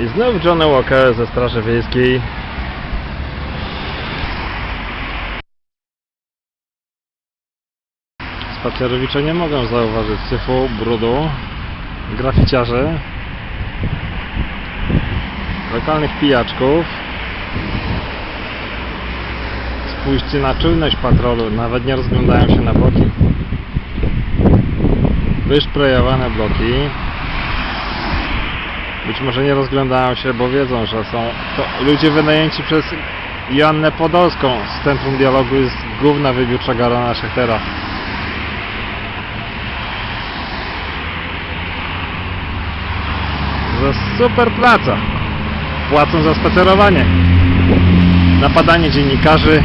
I znów Johnny Walker ze Straży Wiejskiej. Spacerowicze nie mogą zauważyć syfu, brudu, graficiarzy, lokalnych pijaczków. Spójrzcie na czujność patrolu, nawet nie rozglądają się na boki. Wyszprejowane bloki. Być może nie rozglądają się, bo wiedzą, że są to ludzie wynajęci przez Joannę Podolską z Centrum Dialogu jest główna wybiórcza Garona Szechtera. Za super praca. Płacą za spacerowanie. Napadanie dziennikarzy,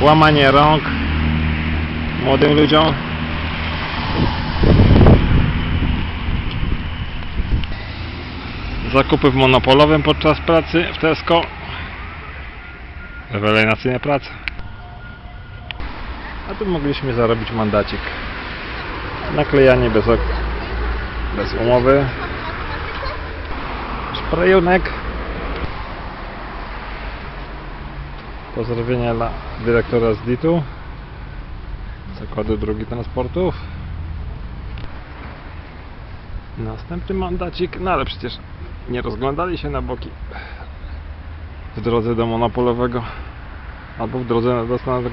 łamanie rąk młodym ludziom. Zakupy w monopolowym podczas pracy w Tesco. Rewelacyjna praca. A tu mogliśmy zarobić mandacik. Naklejanie bez, ok- bez umowy. Szprejunek. Pozdrowienia dla dyrektora z DIT-u. Zakładu Drogi Transportów. Następny mandacik, no ale przecież nie rozglądali się na boki w drodze do monopolowego albo w drodze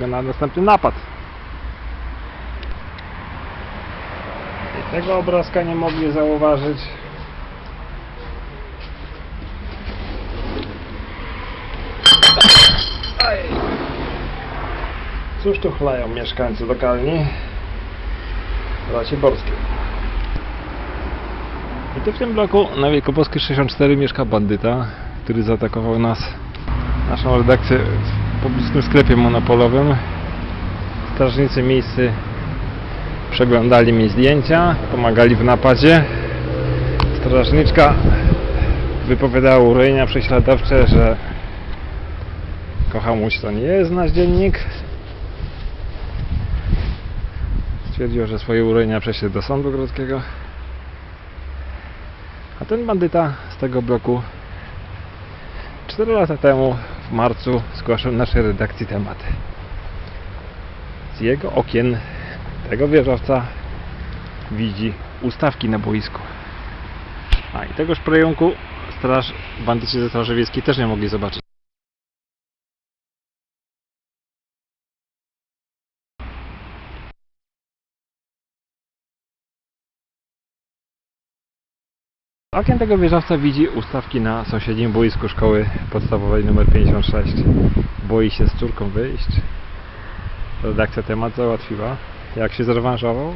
na następny napad. I tego obrazka nie mogli zauważyć. Cóż tu chlają mieszkańcy lokalni? Raciborskiej. I tu w tym bloku na Wielkopolskiej 64 mieszka bandyta, który zaatakował nas, naszą redakcję w publicznym sklepie monopolowym. Strażnicy miejscy przeglądali mi zdjęcia, pomagali w napadzie. Strażniczka wypowiadała urojenia prześladowcze, że kochamuś to nie jest nasz dziennik. Stwierdziła, że swoje urojenia prześle do sądu grodzkiego. A ten bandyta z tego bloku 4 lata temu w marcu zgłaszał naszej redakcji temat. Z jego okien tego wieżowca widzi ustawki na boisku. A i tegoż projekunku straż, bandyci ze Straży Wiejskiej też nie mogli zobaczyć. Z okien tego wieżowca widzi ustawki na sąsiednim boisku szkoły podstawowej nr 56. Boi się z córką wyjść. Redakcja temat załatwiła. Jak się zrewanżował?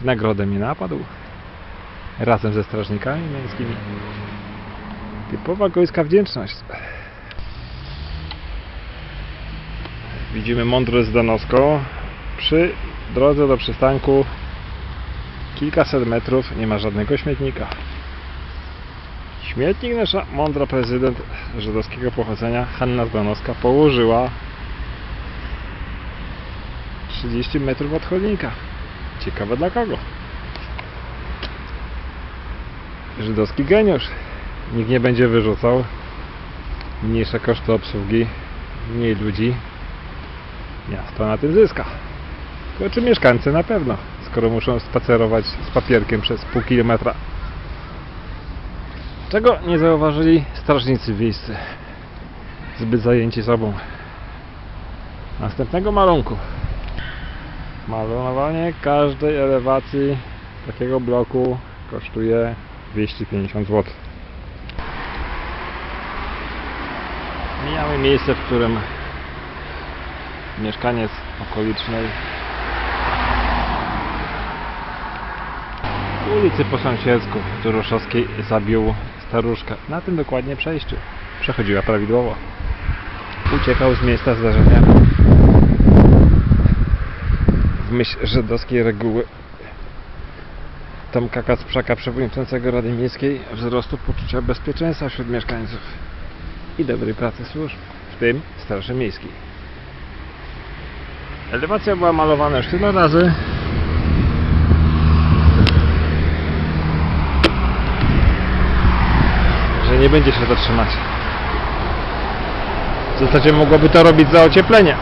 W nagrodę mnie napadł. Razem ze strażnikami miejskimi. Typowa gojska wdzięczność. Widzimy mądre Zdanowską. Przy drodze do przystanku kilkaset metrów nie ma żadnego śmietnika. Śmietnik nasza mądra prezydent żydowskiego pochodzenia Hanna Zdanowska położyła 30 metrów od chodnika. Ciekawe dla kogo. Żydowski geniusz. Nikt nie będzie wyrzucał. Mniejsze koszty obsługi, mniej ludzi. Miasto na tym zyska. Tylko czy mieszkańcy na pewno, skoro muszą spacerować z papierkiem przez pół kilometra. Czego nie zauważyli strażnicy wiejscy? Zbyt zajęci sobą. Następnego malunku. Malowanie każdej elewacji takiego bloku kosztuje 250 zł. Mijamy miejsce, w którym mieszkaniec okolicznej ulicy po sąsiedzku Turuszowskiej zabił staruszkę. Na tym dokładnie przejściu. Przechodziła prawidłowo. Uciekał z miejsca zdarzenia. W myśl żydowskiej reguły Tomka Kacprzaka, przewodniczącego Rady Miejskiej, wzrostu poczucia bezpieczeństwa wśród mieszkańców i dobrej pracy służb, w tym Straży Miejskiej. Elewacja była malowana już tyle razy, nie będzie się zatrzymać. W zasadzie mogłoby to robić za ocieplenie.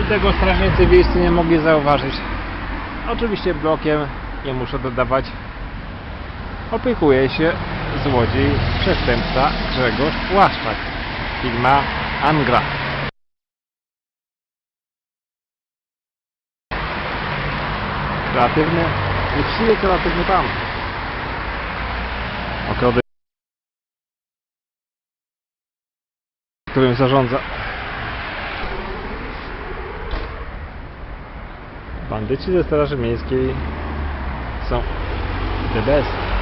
I tego strażnicy wiejscy nie mogli zauważyć. Oczywiście blokiem, nie muszę dodawać, opiekuje się złodziej, przestępca Grzegorz Łaszczak. Firma Angra. Kreatywny, uczciwie kreatywny pan. Ogrody, którym zarządza. Bandyci ze Straży Miejskiej są the best.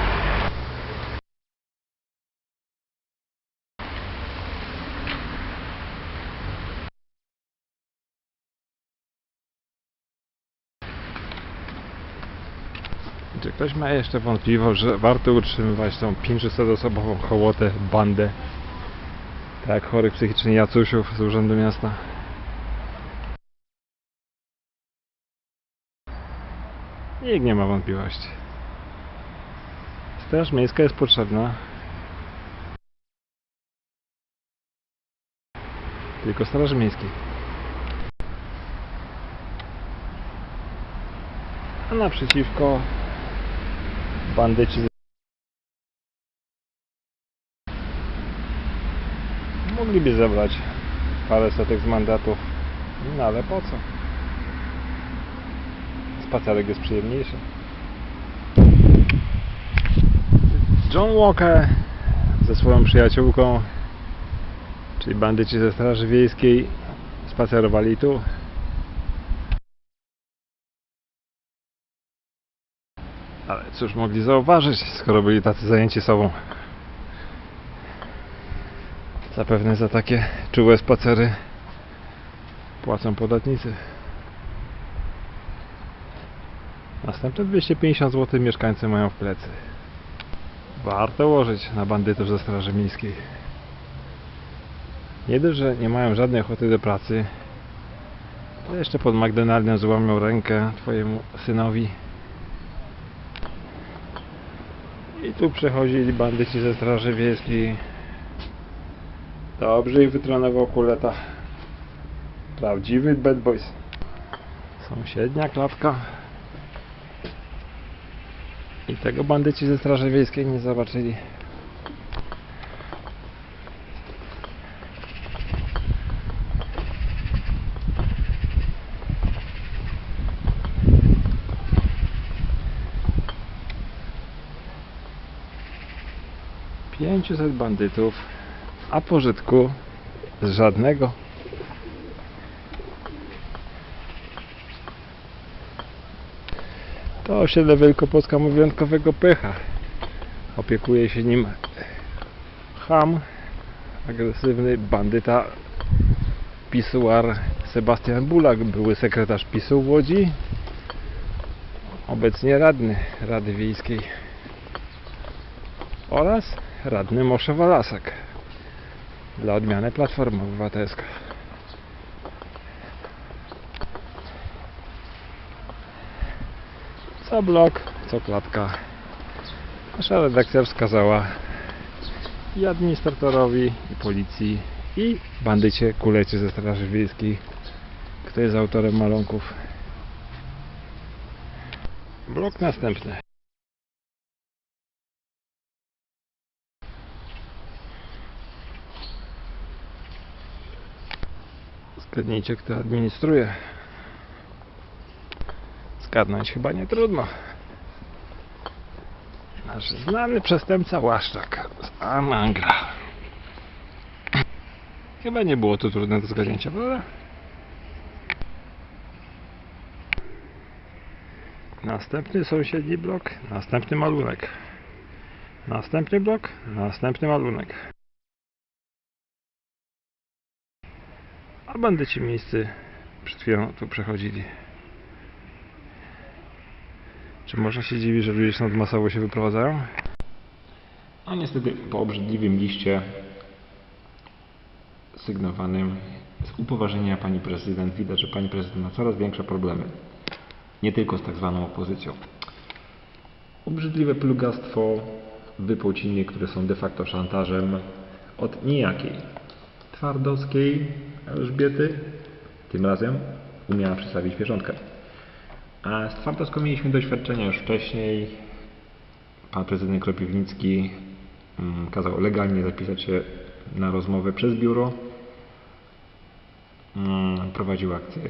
Czy ktoś ma jeszcze wątpliwość, że warto utrzymywać tą 500-osobową hołotę, bandę, tak chorych psychicznie Jacusiów z Urzędu Miasta? Nikt nie ma wątpliwości. Straż Miejska jest potrzebna. Tylko Straży Miejskiej. A naprzeciwko bandyci mogliby zebrać parę setek z mandatów. No ale po co? Spacerek jest przyjemniejszy. John Walker ze swoją przyjaciółką, czyli bandyci ze Straży Wiejskiej, spacerowali tu. Ale cóż mogli zauważyć, skoro byli tacy zajęci sobą. Zapewne za takie czułe spacery płacą podatnicy. Następne 250 zł mieszkańcy mają w plecy. Warto łożyć na bandytów ze Straży Miejskiej. Nie dość, że nie mają żadnej ochoty do pracy, to jeszcze pod McDonaldem złamią rękę twojemu synowi. I tu przechodzili bandyci ze Straży Wiejskiej. Dobrze ich wytrenował kuleta. Prawdziwy bad boys. Sąsiednia klatka. I tego bandyci ze Straży Wiejskiej nie zobaczyli. Pięciuset bandytów, a pożytku żadnego. To osiedle Wielkopolska ma wyjątkowego pecha. Opiekuje się nim ham, agresywny bandyta, pisuar Sebastian Bulak, były sekretarz PiSu w Łodzi, obecnie radny Rady Wiejskiej oraz radny Moshe Walasek dla odmiany Platforma Obywatelska. Co blok, co klatka. Nasza redakcja wskazała i administratorowi, i policji, i bandycie kulecie ze Straży Wiejskiej, kto jest autorem malunków. Blok następny. Zgadnijcie, kto administruje. Zgadnąć chyba nie trudno. Nasz znany przestępca Łaszczak z Amangra. Chyba nie było to trudne do zgadnięcia, prawda? Następny sąsiedni blok, następny malunek. Następny blok, następny malunek. A bandyci miejscy przed chwilą tu przechodzili. Czy można się dziwić, że ludzie stąd masowo się wyprowadzają? No niestety po obrzydliwym liście sygnowanym z upoważnienia pani prezydent widać, że pani prezydent ma coraz większe problemy. Nie tylko z tak zwaną opozycją. obrzydliwe plugastwo, wypłciny, które są de facto szantażem od nijakiej twardowskiej Elżbiety. Tym razem umiała przedstawić pieczątkę. A z Twardowską mieliśmy doświadczenia już wcześniej. Pan prezydent Kropiwnicki mm, kazał legalnie zapisać się na rozmowę przez biuro. Mm, Prowadził akcję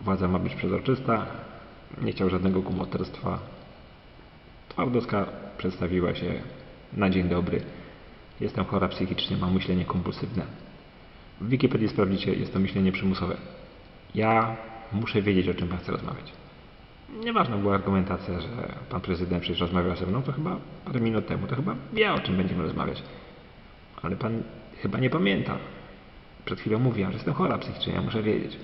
Władza ma być przezroczysta. Nie chciał żadnego kumoterstwa. Twardowska przedstawiła się na dzień dobry. Jestem chora psychicznie, mam myślenie kompulsywne. W Wikipedii sprawdzicie, jest to myślenie przymusowe. Ja muszę wiedzieć, o czym pan chce rozmawiać. Nieważna była argumentacja, że pan prezydent przecież rozmawiał ze mną, to chyba parę minut temu, to chyba wie, o czym będziemy rozmawiać. Ale pan chyba nie pamięta. Przed chwilą mówiłam, że jestem chora psychicznie, ja muszę wiedzieć.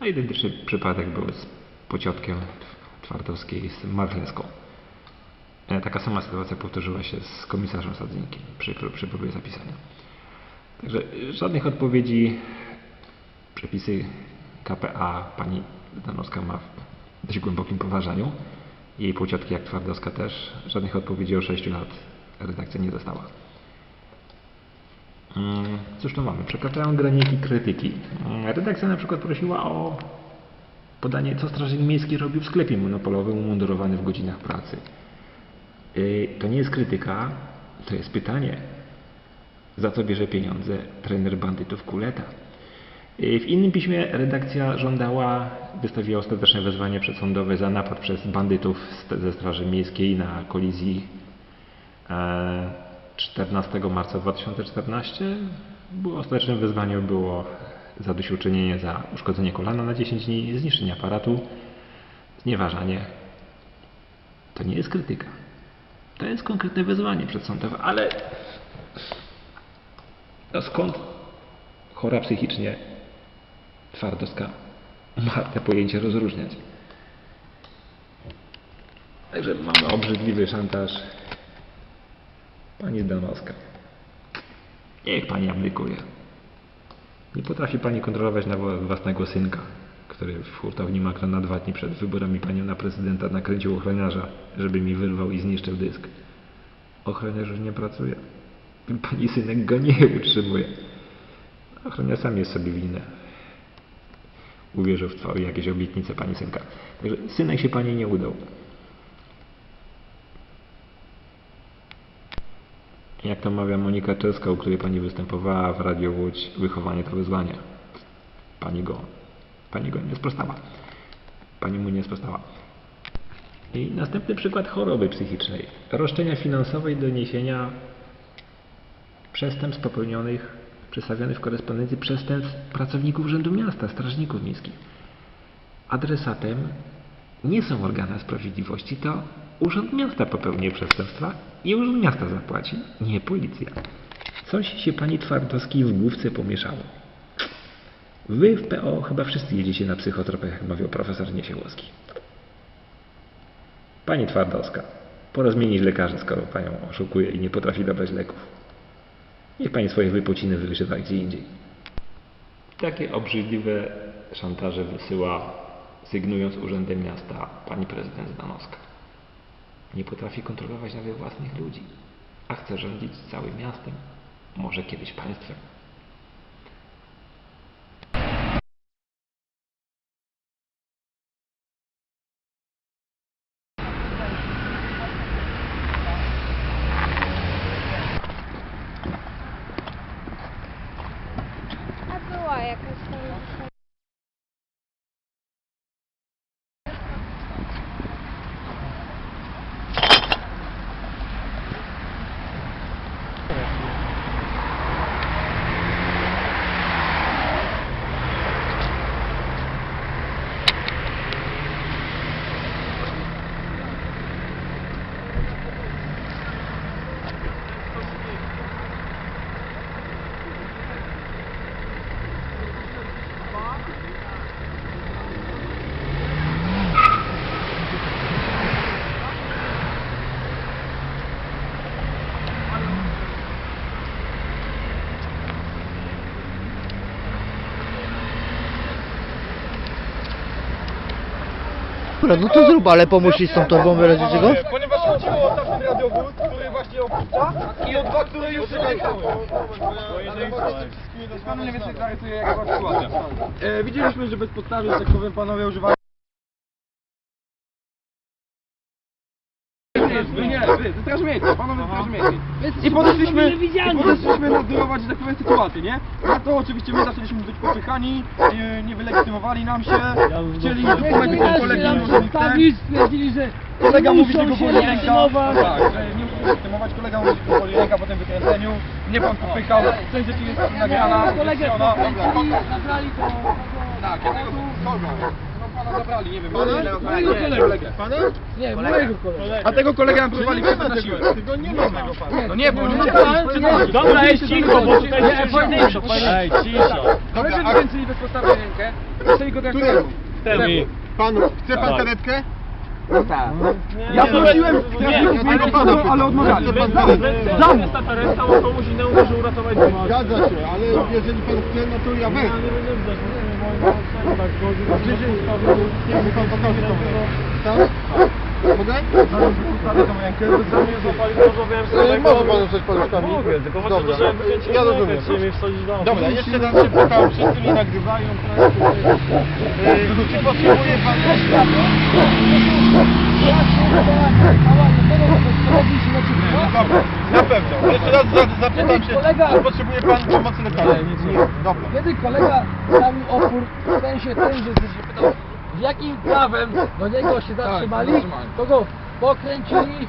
A identyczny przypadek był z pociotkiem Twardowskiej z Marcheską. E, Taka sama sytuacja powtórzyła się z komisarzem Sadzinkiem przy, przy próbie zapisania. Także y, żadnych odpowiedzi. Przepisy KPA pani Danowska ma w dość głębokim poważaniu. Jej płciotki jak Twardowska też. Żadnych odpowiedzi o 6 lat redakcja nie dostała. Mm, Cóż tu mamy? Przekraczają graniki krytyki. Mm, Redakcja na przykład prosiła o podanie, co strażnik miejski robił w sklepie monopolowym umundurowany w godzinach pracy. Yy, To nie jest krytyka, to jest pytanie. Za co bierze pieniądze trener bandytów Kuleta? Yy, W innym piśmie redakcja żądała, wystawiła ostateczne wezwanie przedsądowe za napad przez bandytów ze Straży Miejskiej na kolizji e, 14 marca 2014. Było ostatecznym wezwaniem było zadośćuczynienie za uszkodzenie kolana na 10 dni, zniszczenie aparatu, znieważanie. To nie jest krytyka. To jest konkretne wezwanie przedsądowe, ale no skąd chora psychicznie Twardowska ma te pojęcie rozróżniać? Także mamy obrzydliwy szantaż. Pani Zdanowska. Niech pani abdykuje. Nie potrafi pani kontrolować własnego synka, który w hurtowni Makro na dwa dni przed wyborami panią na prezydenta nakręcił ochroniarza, żeby mi wyrwał i zniszczył dysk. Ochroniarz już nie pracuje. Pani synek go nie utrzymuje. Ochroniarz sam jest sobie winny. Uwierzył w twoje jakieś obietnice pani synka. Także synek się pani nie udał. Jak to mawia Monika Czeska, u której pani występowała w Radiu Łódź, wychowanie to wyzwanie. Pani go, pani go nie sprostała. Pani mu nie sprostała. I następny przykład choroby psychicznej. Roszczenia finansowe i doniesienia przestępstw popełnionych, przedstawionych w korespondencji przestępstw pracowników Urzędu Miasta, strażników miejskich. Adresatem nie są organy sprawiedliwości, to Urząd Miasta popełni przestępstwa i Urząd Miasta zapłaci, nie policja. Coś się pani Twardowskiej w główce pomieszało. Wy w PO chyba wszyscy jedziecie na psychotropę, jak mawiał profesor Niesiełowski. Pani Twardowska, pora zmienić lekarzy, skoro panią oszukuje i nie potrafi dobrać leków. Niech pani swoje wypociny wygrzewa gdzie indziej. Takie obrzydliwe szantaże wysyła, sygnując urzędem miasta pani prezydent Zdanowska. Nie potrafi kontrolować nawet własnych ludzi, a chce rządzić całym miastem, może kiedyś państwem. A była jakaś tam dzisiaj. Dobra, no to zrób, ale pomóż z tą torbą w razie czego? Ponieważ chodziło o tamten radiowóz, który właśnie opuszcza i o dwa, które już wyjechały. Panu mniej więcej zarysuję jaka była sytuacja. E, widzieliśmy, że bezpodstawnie, że tak powiem, panowie używają Wy nie, wy, ze Straży Miejskiej, panowie ze Straży Miejskiej. I podeszliśmy, i podeszliśmy nadzorować, tak powiem, sytuację, nie? Na to oczywiście my zaczęliśmy być popychani, nie, nie wylegitymowali nam się, chcieli dokumenty są kolegi nie stwierdzili, że Kolega mówi, że go boli ręka. Tak, że nie musi legitymować. Kolega mówi, że go boli ręka po tym wykręceniu. Nie pan popychał. Część rzeczy jest nagrana. Kolegę zabrali to. Tak, jakiego kogo? Pana zabrali, nie wiem. Pana? Mojego kolegę. Pana? Nie, mojego kolegę. A tego kolegę nam próbowali przestać na siłę. Tego nie ma tego pana. No nie, bo nie nie. Dobra, ej, cicho, bo tutaj Nie, się fajniejsze, Ej, cisza. Dobra, a... Kręcili bezpodstawnie rękę. Chcieli go tak temu. Temu. Panu, chce pan karetkę? Ja prosiłem, ale, pana, ale odmawiali. Za mnie. Zgadza się, ale jeżeli pan chce, no to ja wezmę. Niech mi pan pokaże rękę. Tak? Mogę? E, Może pan coś paluszkami? Dobra, ja rozumiem. Dobra, jeszcze raz się pokażę, wszyscy mnie nagrywają. tak? Czy potrzebuje pan... Dobra, na pewno. Jeszcze raz za- zapytam się, czy potrzebuje pan pomocy lekarskiej? Dobra. Kiedy kolega stawił opór w sensie ten, że się pytał, z jakim prawem do niego się zatrzymali, to go pokręcili,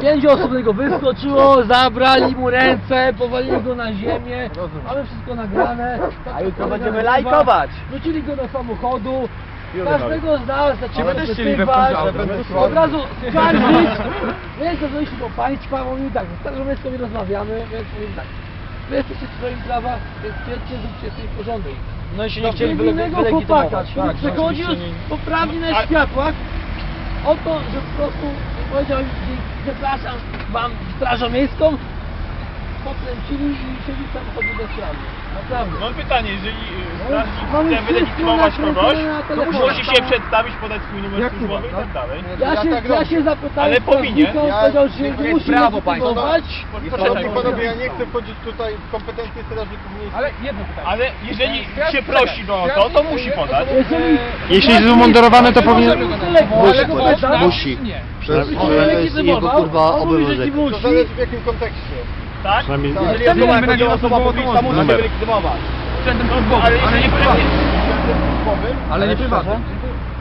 pięć osób do niego wyskoczyło, zabrali mu ręce, powalili go na ziemię, mamy wszystko nagrane. A jutro będziemy lajkować. Wrócili go do samochodu, każdego z nas chcieli wypytywać, od razu skarżyć, więc zadzwoniliśmy do państwa, mówili tak, z Strażą Miejską nie rozmawiamy, więc mówili tak, wy jesteście w swoim prawa, więc wiecie, zróbcie sobie porządek. No i się Do innego chłopaka, który przechodził poprawnie na światłach. O to, że po prostu powiedział im, przepraszam wam strażą miejską, pokręcili i siedzi w samochodzie bezprawnie. Naprawdę. Mam pytanie, jeżeli y, strażnik Mamy chce wszystko wylegitymować nakręcone kogoś, na to telefonie. musi się przedstawić, podać swój numer Jak służbowy i tak dalej. Ja się, tak ja robię. się zapytałem Ale powinien. strażnika, on Ja- powiedział, że to nie jest musi prawo państwa. legitymować. Szanowni panowie, ja nie chcę wchodzić tutaj w kompetencje strażników miejskich. Ale jedno pytanie. Ale jeżeli się prosi go o to, to musi podać. Jeżeli Jeśli jest umundurowany, to powinien... Musi. Przez, to jest jego kurwa obowiązek. To musi. zależy w jakim kontekście. Tak? Przynajmniej... Jeżeli jest numer takiego osobowo, to musi Numer. Sprzętem służbowym, Ale ale nie prywatnym. Służbowym. Ale nie prywatnym.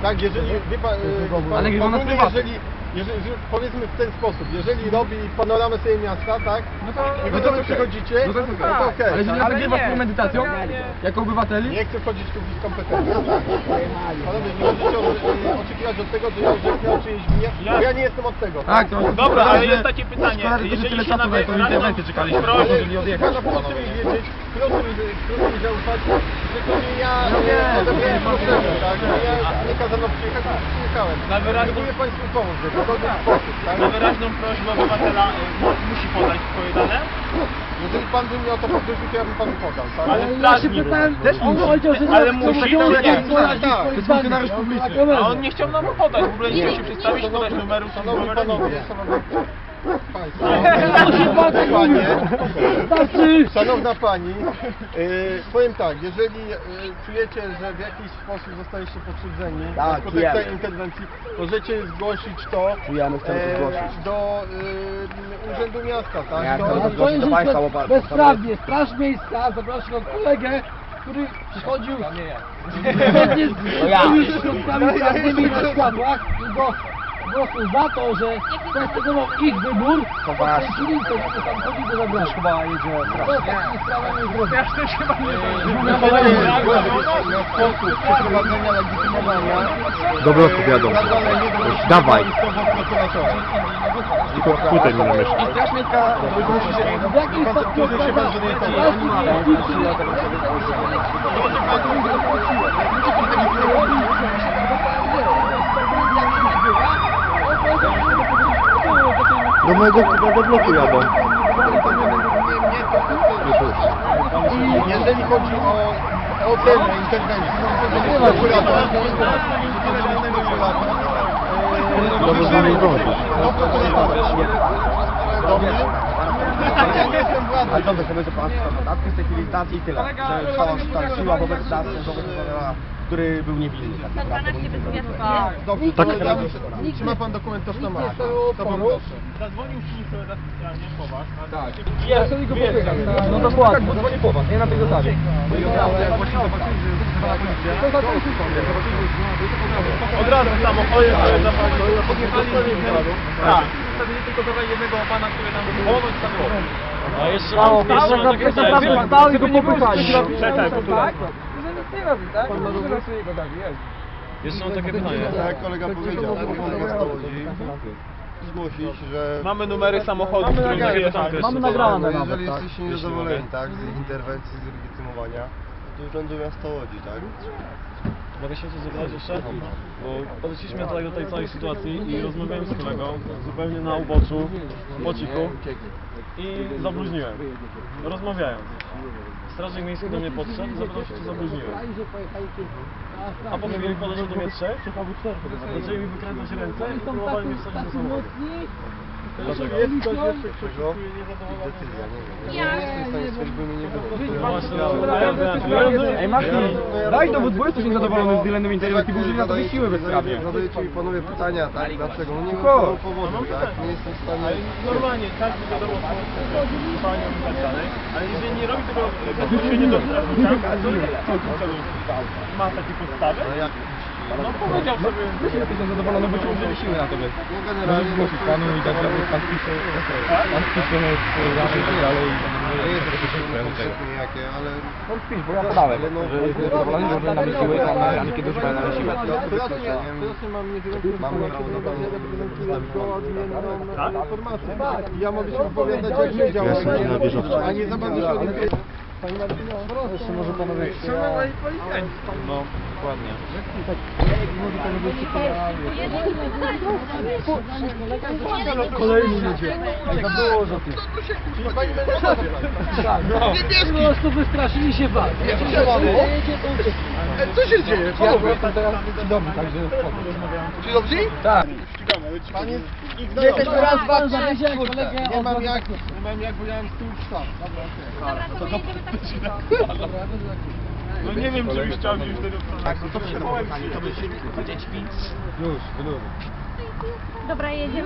Tak, jeżeli, wie pan, e, pan, Ale nie wolno ogólnie prywatnym. jeżeli, jeżeli, że- powiedzmy w ten sposób, jeżeli robi panoramę sobie miasta, tak? No to, I no wy to do mnie przychodzicie, No to no to okej. Ale jeżeli tak? z premedytacją, jako obywateli, Nie chcę wchodzić tu w kompetencje. Panowie, nie możecie oczekiwać od tego, że ja orzeknę o czyjejś winie, bo ja nie jestem od tego. Tak, to Dobra, ale jest takie pytanie, szkoda, że to jeżeli tyle czasu to w internecie czekaliśmy, zdążyli odjechać. Pana proszę mi wiedzieć, proszę mi, proszę mi zaufać, że to nie ja No nie, e, to odebrałem nie, problemu, nie. tak? Nie, ja nie kazano przyjechać, przyjechałem. Na wyraźną- Próbuję Państwu pomóc w jakikolwiek sposób, tak? Na wyraźną prośbę obywatela y, mu- musi podać swoje dane, Jeżeli Pan by mnie o to poprosił, to ja bym Panu podał, tak? ale Ja się pytałem, Też on musi. powiedział, że Ale nie musi, chcą to Tak, to jest funkcjonariusz publiczny. A on nie chciał nam podać, w ogóle nie chciał się przedstawić, podać numeru Szanowni służbowego. Panowie, Szanowni Państwo, Musi pan tak Panie. Szanowna Pani, yy, powiem tak, jeżeli yy, czujecie, że w jakiś sposób zostaliście pokrzywdzeni na Tak, czujemy. tej interwencji, możecie zgłosić to Czujemy, chcemy to e, zgłosić. do yy, Urzędu Miasta, tak? Jak do, to zgłosić to jest do państwa bez, łopaty. bezprawnie. Straż Miejska zaprosiła kolegę, który przychodził zgodnie z tymi środkami prawnymi na światłach i go prostu za to, że kwestionował ich wybór, to, że tam chodzi do zabrania. Chyba jedzie To jest takimi sprawami zrobione. na sposób przeprowadzenia legitymowania Do bloku wiadomo. nie Dawaj. Tutaj mi na myśli. I Straż Miejska musi się... W jakim stopniu Powtórzę się pan, że nie jest tak. Do mojego chyba do bloku jadą. Jeżeli chodzi o ocenę interwencji, to jest prokurator, to jest prokurator, Ale dobrze, że pan podatki z tej chwili stacji i tyle. Że cała ta siła wobec nas, wobec który był niewinny tak naprawdę. bo nic nie zrobił. Dobrze, Tak. to ja bym- Czy ma pan dokument tożsamości? To pan proszę. Zadzwonił Śliwy specjalnie po was. Tak. Ja sobie go popycham. No dokładnie. Tak, bo dzwonię po was, nie na tej zasadzie. Od razu w samochodzie, które zapalił. Podjechali Tak. Zostawili tylko tutaj jednego pana, który tam ponoć samochód. A jeszcze mam, jeszcze mam takie pytanie. I popychali. Czekaj, bo tu... Tak? Nie robi, tak? Pan sobie go gawi, jest. Jeszcze mam takie pytanie. Tak jak kolega powiedział, pan was dowodzi, zgłosić, że... Mamy numery samochodu, Mamy którym nagrane, wyjeżdżamy. Mamy nagrane nawet, jeżeli tak. jesteście niezadowoleni, tak, z interwencji, z legitymowania, to Urzędu Miasta Łodzi, tak? Mogę się coś zapytać jeszcze? Bo podeszliśmy tutaj do tej całej sytuacji i rozmawiałem z kolegą zupełnie na uboczu, po cichu i zabluźniłem. Rozmawiając. Strażnik miejski do mnie podszedł zapytał się, czy zabluźniłem. A po chwili podeszło do mnie trzech, zaczęli mi wykręcać ręce i próbowali mnie wsadzić do samochodu. Dlaczego? Jest ktoś jeszcze, kto się czuje niezadowolony? Decyzja, nie wiem. Ja nie jestem w stanie stwierdzić, bo mnie nie było. No no, wiem, Ej Martin, daj dowód, bo jesteś niezadowolony z Dylanem Internet i użyli na to siły bezprawnie. Zadajecie mi panowie pytania, tak? Dlaczego? No nie powodu, tak? Nie jestem w stanie... Normalnie, każdy wiadomo, panią i tak dalej, ale jeżeli nie robi tego bezpośrednio do strażnika, to nie jest całkiem celu ma takie podstawy. No jak? No powiedział sobie, Jesteś niezadowolony, bo ci użyli siły na tobie. No generalnie... Zgłosić panu i tak dalej, pan pisze, pan pisze, ramy i tak dalej. Nie jest to konkretnie jakie, ale... Pan pisz, bo ja podałem, no... że jest niezadowolony, że użyli na mnie siły, a ani kiedy używałem na mnie siły. Ja mam prawo do panu przedstawić Tak? informację. Ja mogę się wypowiadać jak nie działam, a nie za bardzo się orientuję. Jeszcze może panowie No, dokładnie. Kolejny ludzie. Za dużo tych. Tak, no. Po prostu wystraszyli się was. Co się dzieje? Teraz ci dobry, także Czy dobrze? Tak. Pan jest ich Jesteś znajomy. raz, dwa, trzy, czwórkę. Nie mam jak, nie mam jak, bo ja mam tyłu psa. No nie wiem, czy byś chciał gdzieś wtedy... Tak, to się to by się Już, wyluzuj. Dobra, jedziemy.